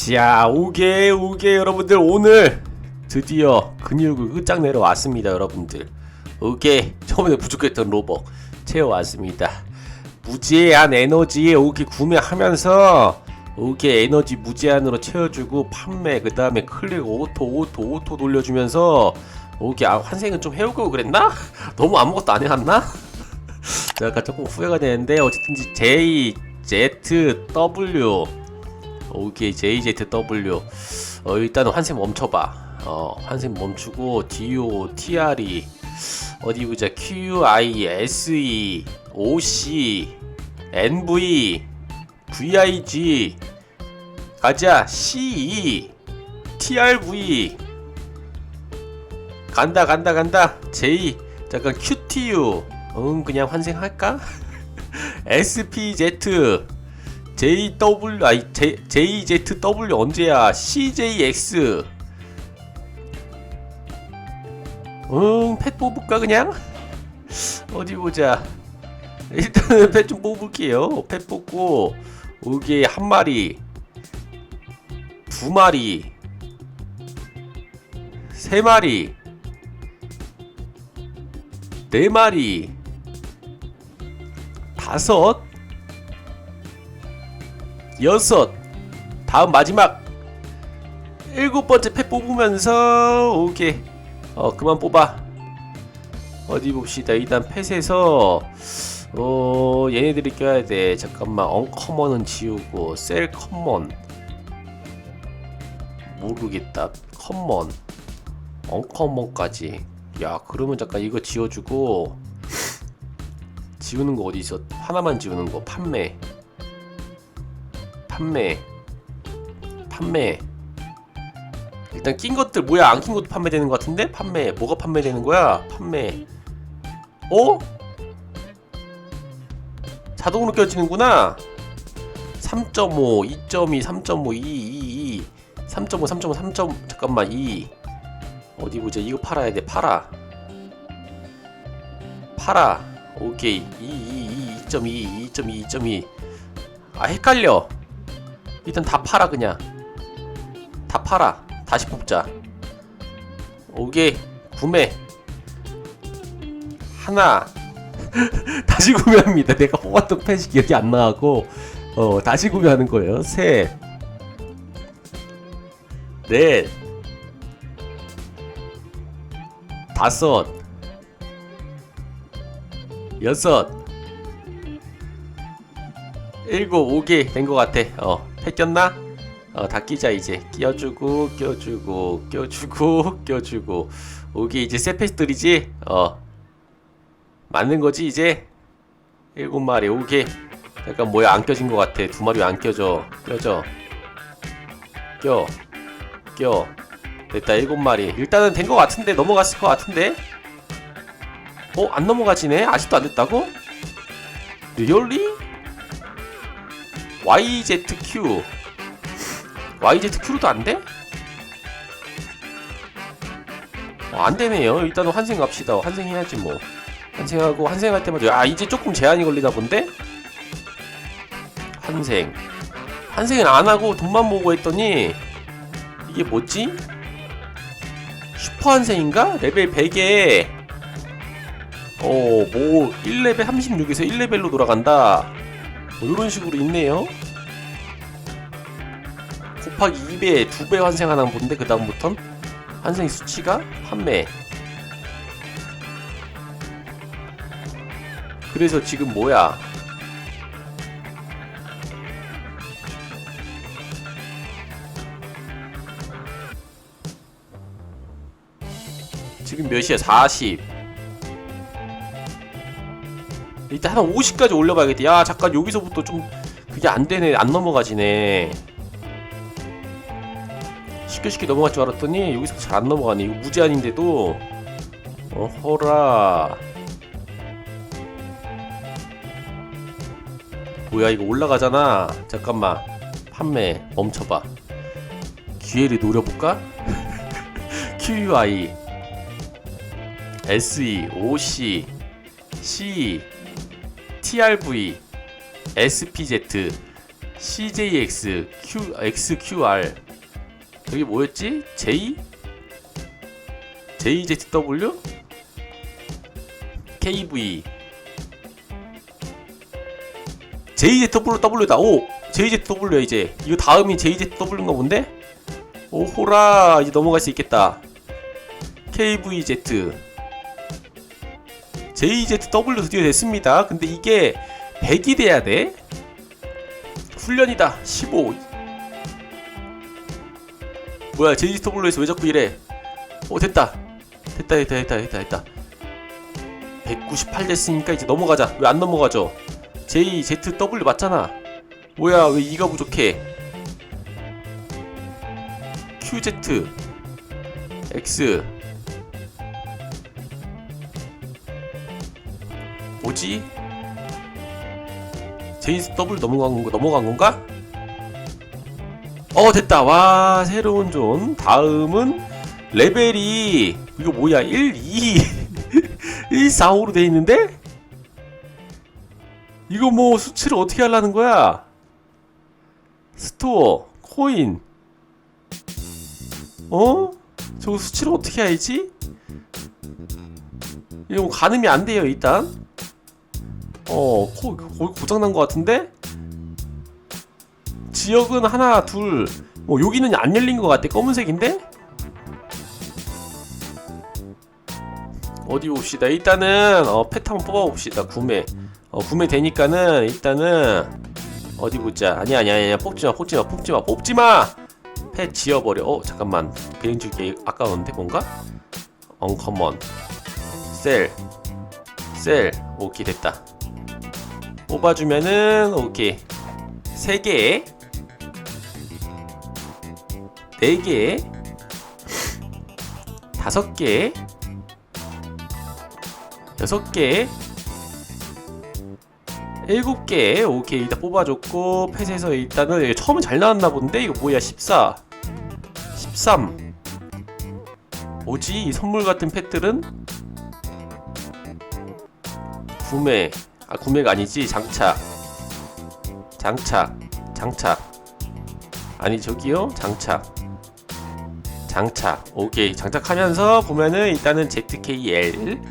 자, 오게 오게 여러분들 오늘 드디어 근육을 끝장내러 왔습니다, 여러분들. 오게 처음에 부족했던 로벅 채워왔습니다. 무제한 에너지에 오게 구매하면서 오게 에너지 무제한으로 채워주고 판매 그 다음에 클릭 오토 오토 오토 돌려주면서 오게 아, 환생은 좀 해오고 그랬나? 너무 아무것도 안 해왔나? 약간 조금 후회가 되는데 어쨌든지 J Z W 오케이 JZW 어 일단 환생 멈춰봐. 어 환생 멈추고 DO TRE 어디 보자. QI SE OC NV VIG 가자. CE TRV 간다 간다 간다. J 잠깐 QTU 응 그냥 환생할까? SPZ JW 아니 J, JZW 언제야? CJX 응, 펫 뽑을까 그냥? 어디 보자. 일단은 펫 좀 뽑을게요. 펫 뽑고 여기 한 마리, 두 마리, 세 마리, 네 마리, 다섯, 여섯 다음 마지막. 일곱 번째 펫 뽑으면서 오케이. 어 그만 뽑아. 어디 봅시다. 일단 펫에서 어 얘네들이 껴야 돼. 잠깐만. 언커먼은 지우고 셀 커먼. 모르겠다. 커먼. 언커먼까지. 야 그러면 잠깐 이거 지워주고 지우는 거 어디 있어? 하나만 지우는 거. 판매 판매 판매. 일단 낀 것들 뭐야? 안 낀 것도 판매되는 것 같은데? 판매. 뭐가 판매되는 거야? 판매. 어? 자동으로 껴지는구나. 3.5 2.2 3.5 2 2 2 3.5 3.5 3. 잠깐만 2 어디 보자. 이거 팔아야 돼. 팔아. 팔아. 오케이. 2 2 2 2.2 2.2 2.2 아 헷갈려 일단 다 팔아 그냥. 다 팔아. 다시 뽑자. 오케이. 구매. 하나. 다시 구매합니다. 내가 뽑았던 펜이 기억이 안 나고. 어 다시 구매하는 거예요. 셋넷. 다섯. 여섯. 일곱. 오개 된 것 같아. 어 뺏겼나? 어, 다 끼자 이제. 끼워주고 껴주고 껴주고 껴주고. 오게 이제 세페스들이지? 어. 맞는 거지 이제? 일곱 마리 오게 약간 뭐야 안 껴진 것 같아. 두 마리 왜안 껴져. 껴져. 껴 껴. 됐다 일곱 마리. 일단은 된 것 같은데 넘어갔을 것 같은데? 어 안 넘어가지네? 아직도 안 됐다고? 리얼리 YZQ YZQ로도 안 돼? 어, 안 되네요. 일단은 환생 갑시다. 환생해야지 뭐. 환생하고 환생할 때마다 아 이제 조금 제한이 걸리나 본데? 환생. 환생은 안 하고 돈만 모으고 했더니 이게 뭐지? 슈퍼 환생인가? 레벨 100에 어, 뭐 1레벨 36에서 1레벨로 돌아간다. 뭐 이런 식으로 있네요. 곱하기 2배, 2배 환생하나 본데 그 다음부턴 환생 수치가 판매. 그래서 지금 뭐야? 지금 몇이야? 40. 일단 한 50까지 올려봐야겠다. 야, 잠깐 여기서부터 좀 그게 안 되네. 안 넘어가지네. 쉽게 쉽게 넘어갈 줄 알았더니 여기서 잘 안 넘어가네. 이거 무제한인데도 어허라. 뭐야 이거 올라가잖아. 잠깐만. 판매 멈춰봐. 기회를 노려볼까? QUI SE OC C TRV SPZ CJX Q XQR 여기 뭐였지? J? JZW KV JZW다. 오 JZW야 이제. 이거 다음이 JZW인가 본데? 오호라 이제 넘어갈 수 있겠다. KVZ JZW 드디어 됐습니다. 근데 이게 100이 돼야 돼? 훈련이다. 15 뭐야 JZW에서 왜 자꾸 이래? 오 됐다. 됐다 됐다 됐다 됐다 됐다. 198 됐으니까 이제 넘어가자. 왜 안 넘어가죠? JZW 맞잖아. 뭐야 왜 2가 부족해? QZ X 뭐지? JW 넘어간 거 넘어간 건가? 어 됐다 와 새로운 존 다음은 레벨이 이거 뭐야 1 2 1 4 5로 돼 있는데 이거 뭐 수치를 어떻게 하려는 거야 스토어 코인 어? 저거 수치를 어떻게 알지? 이거 뭐 가늠이 안 돼요 일단 어 코, 고, 고장난 것 같은데? 지역은 하나 둘뭐 여기는 안 열린 것 같아. 검은색인데? 어디 봅시다. 일단은 어, 펫 한번 뽑아봅시다. 구매. 어, 구매 되니까는 일단은 어디 보자. 아니야 아니야 아니야. 뽑지 마 뽑지 마 뽑지 마. 뽑지 마! 펫 지워버려. 어 잠깐만. 주기 아까웠는데 뭔가? 언커먼 셀 셀 오케이 됐다 뽑아주면은 오케이. 3개. 4개. 5개. 6개. 7개. 오케이. 일단 뽑아줬고 펫에서 일단은 처음에 잘 나왔나 본데? 이거 뭐야? 14 13 뭐지? 이 선물 같은 펫들은? 구매 아 구매가 아니지? 장착 장착 장착 아니 저기요? 장착 장착 오케이. 장착하면서 보면은 일단은 ZKL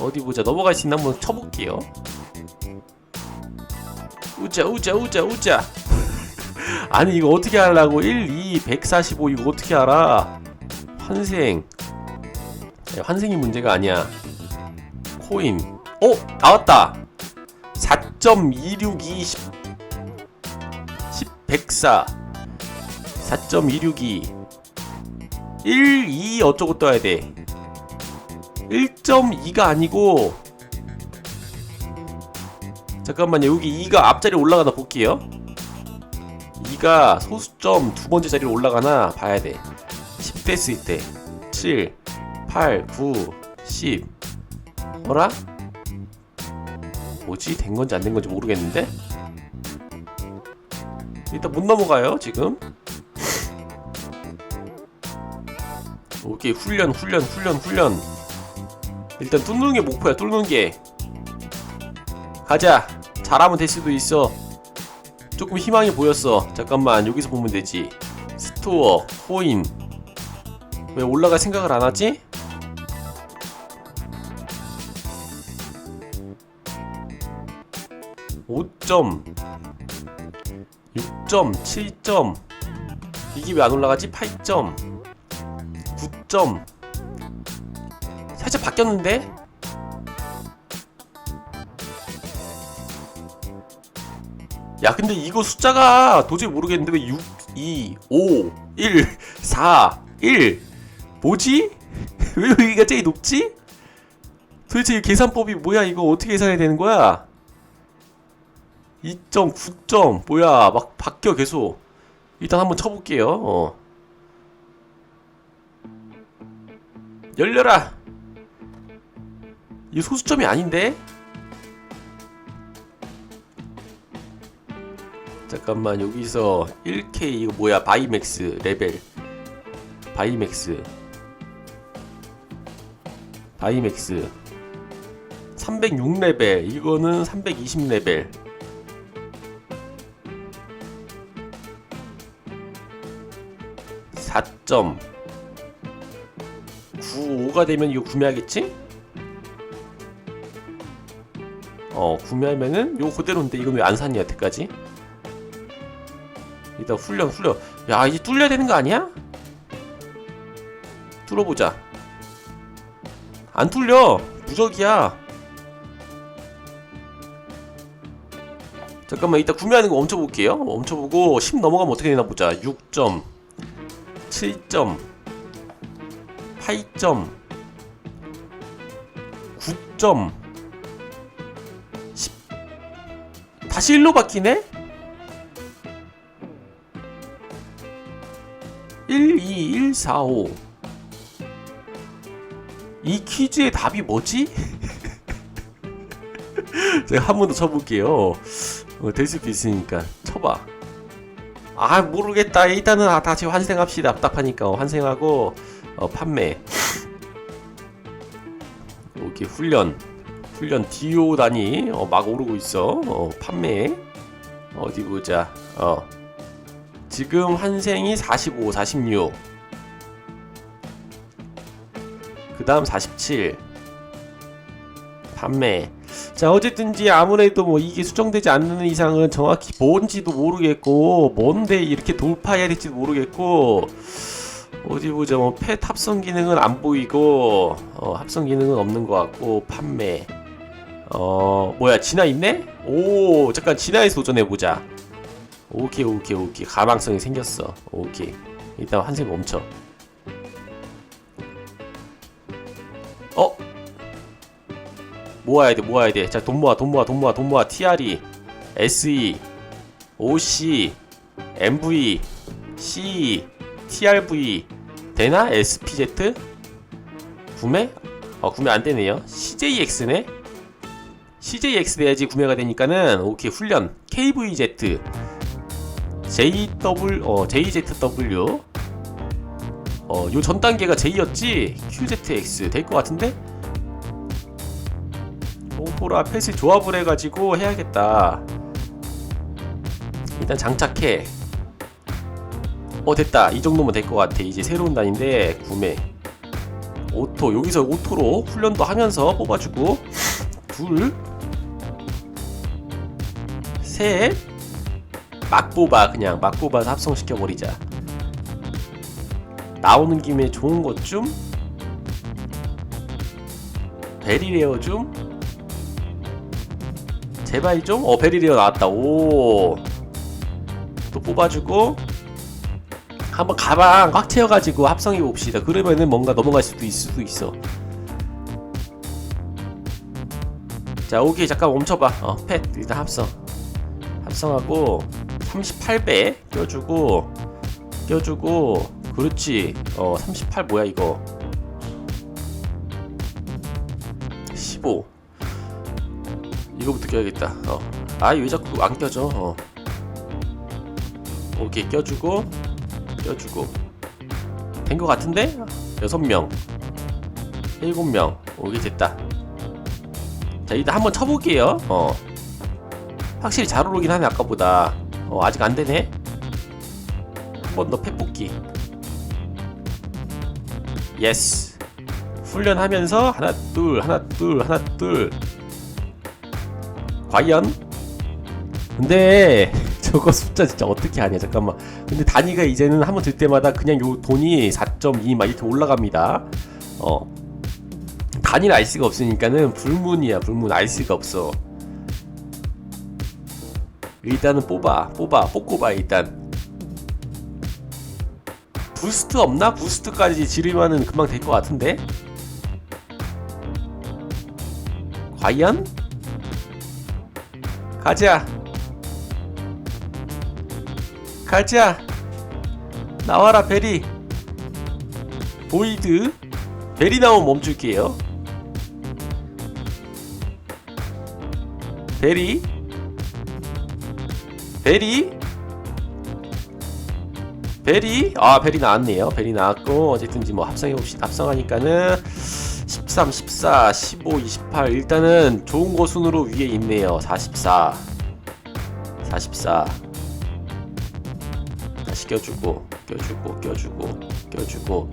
어디 보자. 넘어갈 수 있나 한번 쳐볼게요. 우자 우자 우자 우자. 아니 이거 어떻게 하려고? 1, 2, 145 이거 어떻게 알아? 환생. 야, 환생이 문제가 아니야. 코인. 어? 나왔다 4.262 10, 10 104 4.262 1, 2 어쩌고 떠야 돼? 1.2가 아니고 잠깐만요. 여기 2가 앞자리 올라가나 볼게요. 2가 소수점 두 번째 자리로 올라가나 봐야 돼. 10 됐을 때. 7, 8, 9, 10 뭐라? 뭐지? 된 건지 안 된 건지 모르겠는데? 일단 못 넘어가요 지금. 오케이 훈련 훈련 훈련 훈련. 일단 뚫는 게 목표야 뚫는 게. 가자. 잘하면 될 수도 있어. 조금 희망이 보였어. 잠깐만 여기서 보면 되지. 스토어 코인. 왜 올라갈 생각을 안 하지? 오점 6점, 7점 이게 왜 안 올라가지? 8점 9점 살짝 바뀌었는데? 야 근데 이거 숫자가 도저히 모르겠는데 왜 6, 2, 5, 1, 4, 1 뭐지? 왜 여기가 제일 높지? 도대체 이 계산법이 뭐야 이거 어떻게 계산해야 되는 거야? 2.9점 뭐야 막 바뀌어 계속. 일단 한번 쳐볼게요 어. 열려라! 이거 소수점이 아닌데? 잠깐만 여기서 1K 이거 뭐야 바이맥스 레벨. 바이맥스. 바이맥스. 306레벨. 이거는 320레벨 4.95가 되면 이거 구매하겠지? 어 구매하면은 요 그대로인데 이건 왜 안 샀냐 여태까지? 일단 훈련 훈련. 야 이제 뚫려야 되는 거 아니야? 뚫어보자. 안 뚫려. 무적이야. 잠깐만 이따 구매하는 거 멈춰볼게요. 멈춰보고 10 넘어가면 어떻게 되나 보자. 6점 7점 8점 9점 10 다시 1로 바뀌네? 1, 2, 1, 4, 5. 이 퀴즈의 답이 뭐지? 제가 한 번 더 쳐볼게요. 어, 될 수도 있으니까 쳐봐. 아 모르겠다. 일단은 아, 다시 환생합시다. 답답하니까 어, 환생하고 어, 판매. 여기 훈련. 훈련 디오 단위 어, 막 오르고 있어. 어, 판매. 어디 보자. 어. 지금 환생이 45, 46. 그 다음 47. 판매. 자, 어쨌든지 아무래도 뭐 이게 수정되지 않는 이상은 정확히 뭔지도 모르겠고, 뭔데 이렇게 돌파해야 될지도 모르겠고, 어디 보자, 뭐, 펫 합성 기능은 안 보이고, 어, 합성 기능은 없는 것 같고, 판매. 어, 뭐야, 진화 있네? 오, 잠깐 진화에서 도전해보자. 오케이 오케이 오케이 가망성이 생겼어 오케이 일단 환생 멈춰 어? 모아야 돼 모아야 돼자 돈 모아 돈 모아 돈 모아 돈 모아. TRE SE OC MV CE TRV 되나? SPZ 구매? 어 구매 안 되네요. CJX네? CJX 돼야지 구매가 되니까는 오케이 훈련. KVZ JW 어 JZW 어요 전 단계가 J였지? QZX 될 것 같은데 오호라 펫을 조합을 해가지고 해야겠다. 일단 장착해. 어 됐다. 이 정도면 될 것 같아. 이제 새로운 단인데 구매. 오토 여기서 오토로 훈련도 하면서 뽑아주고. 둘셋. 막 뽑아 그냥 막 뽑아서 합성시켜 버리자. 나오는 김에 좋은 것 좀. 베리레어 좀 제발 좀 어 베리레어 나왔다. 오 또 뽑아주고 한번 가방 꽉 채워가지고 합성해 봅시다. 그러면은 뭔가 넘어갈 수도 있을 수도 있어. 자 오케이. 잠깐 멈춰봐. 어 펫. 일단 합성. 합성하고 38배 껴주고 껴주고 그렇지. 어 38 뭐야 이거? 15 이거부터 껴야겠다. 어 아왜 자꾸 안 껴져? 어. 오케이 껴주고 껴주고. 된거 같은데? 6명. 7명. 오케이 됐다. 자 일단 한번 쳐볼게요. 어. 확실히 잘 오르긴 하네 아까보다. 어 아직 안되네? 한 번더 팩뽑기. 예스. 훈련하면서 하나 둘 하나 둘 하나 둘 과연? 근데 저거 숫자 진짜 어떻게 하냐 잠깐만. 근데 단위가 이제는 한번 들 때마다 그냥 요 돈이 4.2 막 이렇게 올라갑니다. 어. 알 수가 없으니까는 불문이야 불문. 알 수가 없어. 일단은 뽑아 뽑아 뽑고 봐 일단. 부스트 없나? 부스트까지 지르면은 금방 될 것 같은데? 과연? 가자. 가자. 나와라 베리. 보이드. 베리 나오면 멈출게요. 베리. 베리. 베리. 아 베리 나왔네요. 베리 나왔고 어쨌든지 뭐 합성해 봅시다 합성하니까는 13 14 15 28 일단은 좋은 거 순으로 위에 있네요. 44 44 다시 껴주고 껴주고 껴주고 껴주고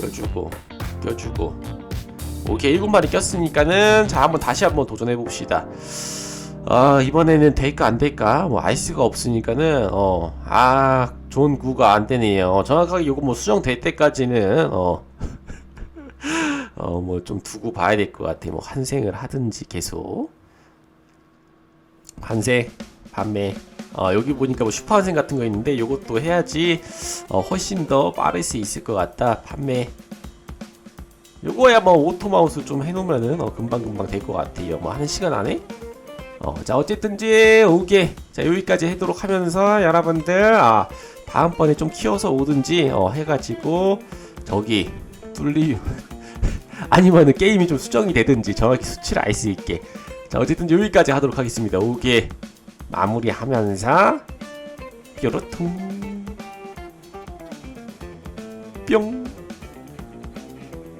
껴주고 껴주고. 오케이 일곱 마리 꼈으니까는 자 한번 다시 한번 도전해 봅시다. 아 이번에는 될까 안 될까? 뭐 아이스가 없으니까는 어아 좋은 구가 안 되네요. 정확하게 요거 뭐 수정될 때까지는 어 어 뭐 좀 두고 봐야 될 것 같아. 뭐 환생을 하든지 계속. 환생 판매. 어 여기 보니까 뭐 슈퍼 환생 같은 거 있는데 요것도 해야지 어 훨씬 더 빠를 수 있을 것 같다. 판매. 요거야 뭐 오토 마우스 좀 해놓으면은 어 금방 금방 될 것 같아요. 뭐한 시간 안에? 어, 자, 어쨌든지, 오게. 자, 여기까지 하도록 하면서, 여러분들, 아, 다음번에 좀 키워서 오든지, 어, 해가지고, 저기, 뚫리, 아니면은 게임이 좀 수정이 되든지, 정확히 수치를 알 수 있게. 자, 어쨌든 여기까지 하도록 하겠습니다. 오게. 마무리 하면서, 뾰로통. 뿅.